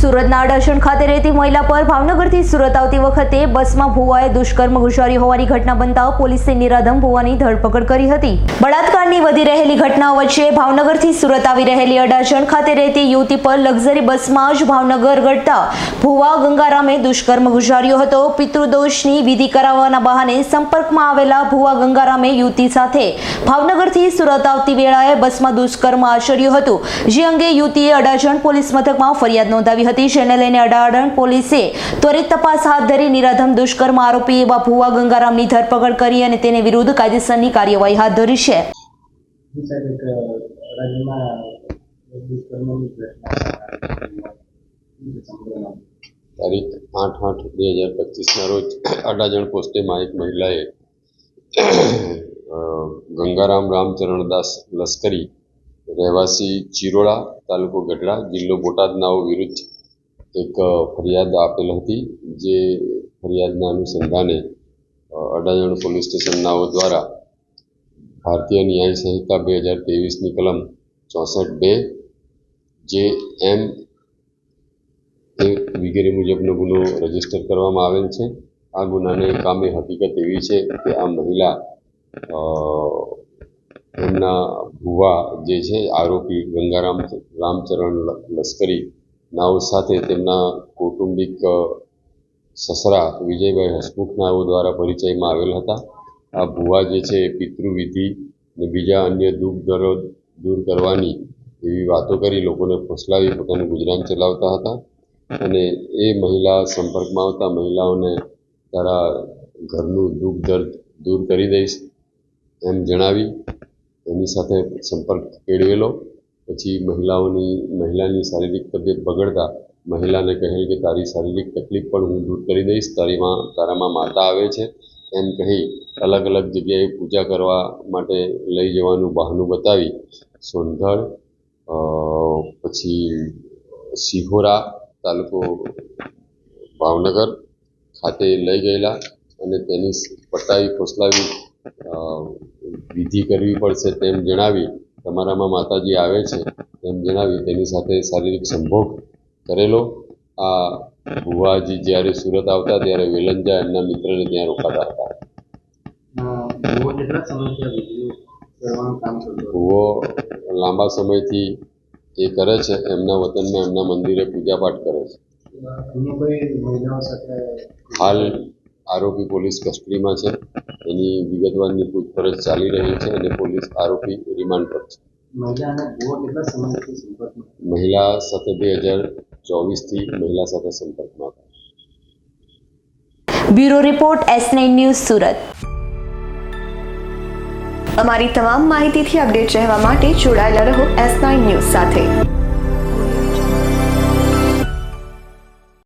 સુરતના અડાજણ ખાતે રહેતી મહિલા પર ભાવનગરથી સુરત આવતી વખતે બસમાં ભુવાએ દુષ્કર્મ ગુજારી હોવાની ઘટના બનતા પોલીસે નિરાધમ ભુવાની ધરપકડ કરી હતી. બળાત્કારની વધી રહેલી ઘટનાઓ વચ્ચે ભાવનગરથી સુરત આવી રહેલી અડાજણ ખાતે રહેતી યુવતી પર લક્ઝરી બસમાં જ ભાવનગર ગળતા ભુવા ગંગારામે દુષ્કર્મ ગુજાર્યો હતો. પિતૃદોષની વિધિ કરાવવાના બહાને સંપર્કમાં આવેલા ભુવા ગંગારામે યુવતી સાથે ભાવનગરથી સુરત આવતી વેળાએ બસમાં દુષ્કર્મ આચર્યું હતું. જે અંગે યુવતીએ અડાજણ પોલીસ મથકમાં ફરિયાદ નોંધાવી હતી. જેને લઈને અડાજણ પોલીસે ત્વરિત તપાસ હાથ ધરી નિરાધમ દુષ્કર્મ આરોપી એવા ભુવા ગંગારામની ધરપકડ કરી અને તેને વિરુદ્ધ કાયદેસરની કાર્યવાહી હાથ ધરી છે. તારીખ આઠ આઠ બે હજાર પચીસના રોજ અડાજણ પોસ્ટેમાં એક મહિલાએ ગંગારામ રામચરણદાસ લશ્કરી રહેવાસી ચિરોડા તાલુકો ગઢડા જિલ્લો બોટાદનાઓ વિરુદ્ધ એક ફરિયાદ આપેલ હતી જે ફરિયાદના અનુસંધાને અડાજણ પોલીસ સ્ટેશનનાઓ દ્વારા ભારતીય ન્યાય સંહિતા બે હજાર ત્રેવીસની કલમ ચોસઠ બે જે એમ વગેરે મુજબનો ગુનો રજિસ્ટર કરવામાં આવેલ છે. આ ગુનાને કામે હકીકત એવી છે કે આ મહિલા એમના ભુવા જે છે, આરોપી ગંગારામ રામચરણ લશ્કરી નાઓ સાથે તેમના કૌટુંબિક સસરા વિજયભાઈ હસમુખ નાઓ દ્વારા પરિચયમાં આવેલ હતા. આ ભુવા જે છે, એ પિતૃવિધિ ને બીજા અન્ય દુઃખ, દર્દ દૂર કરવાની એવી વાતો કરી લોકોને ફોસલાવી પોતાનું ગુજરાન ચલાવતા હતા. અને એ મહિલા સંપર્કમાં આવતા મહિલાઓને તારા ઘરનું દુઃખ, દર્દ દૂર કરી દઈશ એમ જણાવી એની સાથે સંપર્ક કેળવેલો. પછી મહિલાઓની, મહિલાની શારીરિક તબિયત બગડતા મહિલાને કહેલ કે તારી શારીરિક તકલીફ પણ હું દૂર કરી દઈશ તારીમાં તારામાં માતા આવે છે, એમ કહી અલગ અલગ જગ્યાએ પૂજા કરવા માટે લઈ જવાનું બહાનું બતાવી. સોનગઢ પછી સિહોરા તાલુકો ભાવનગર ખાતે લઈ ગયેલા અને તેની પટાવી ફોસલાવી વિધિ કરવી પડશે તેમ જણાવી તમારામાં માતાજી આવે છે એમ જણાવી તેની સાથે શારીરિક સંભોગ કરેલો. આ ભુવાજી જ્યારે સુરત આવતા ત્યારે વેલંજા એમના મિત્રને ત્યાં રોકાતા હતા. ભુવો લાંબા સમયથી એ કરે છે, એમના વતનમાં એમના મંદિરે પૂજાપાઠ કરે છે. હાલ આરોપી પોલીસ કસ્ટડીમાં છે. એની વિગતવારની પૂછપરછ ચાલી રહી છે અને પોલીસ આરોપી રિમાન્ડ પર છે. મહિલા સાથે બે હજાર ચોવીસથી મહિલા સાથે સંપર્કમાં હતા. Bureau report S news Surat. અમારી તમામ માહિતીથી અપડેટ રહેવા માટે જોડાયેલા રહો એસ નાઇન ન્યૂઝ સાથે.